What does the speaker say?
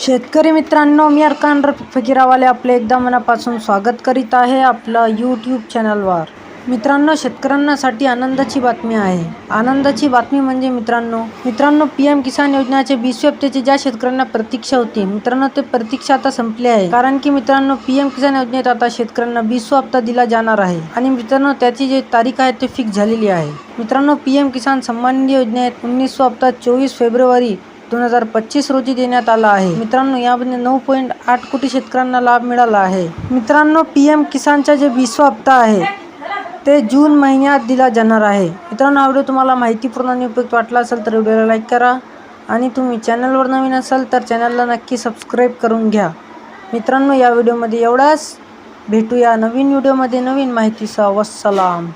शेतकरी मित्रांनो मी अरकान फकीरावाले आपले एकदा मनापासून स्वागत करीत आहे आपलं यूट्यूब चॅनलवर मित्रांनो शेतकऱ्यांसाठी आनंदाची बातमी आहे. आनंदाची बातमी म्हणजे मित्रांनो मित्रांनो पी एम किसान योजनाचे वीसव्या हप्त्याची ज्या शेतकऱ्यांना प्रतीक्षा होती मित्रांनो ते प्रतीक्षा आता संपली आहे. कारण की मित्रांनो पी एम किसान योजनेत आता शेतकऱ्यांना वीसवा हप्ता दिला जाणार आहे. आणि मित्रांनो त्याची जी तारीख आहे ती फिक्स झालेली आहे. मित्रांनो पी एम किसान सन्मान निधी योजनेत उन्नीसवा हप्ता चोवीस फेब्रुवारी दोन हजार पच्चीस रोजी देण्यात आला आहे. मित्रांनो यामध्ये नऊ पॉईंट आठ कोटी शेतकऱ्यांना लाभ मिळाला आहे. मित्रांनो पी एम किसानचा जे विसवा हप्ता आहे ते जून महिन्यात दिला जाणार आहे. मित्रांनो हा व्हिडिओ तुम्हाला माहितीपूर्ण आणि उपयुक्त वाटला असेल तर व्हिडिओला लाईक करा आणि तुम्ही चॅनलवर नवीन असाल तर चॅनलला नक्की सबस्क्राईब करून घ्या. मित्रांनो या व्हिडिओमध्ये एवढाच. भेटूया नवीन व्हिडिओमध्ये नवीन माहितीसह. वसलाम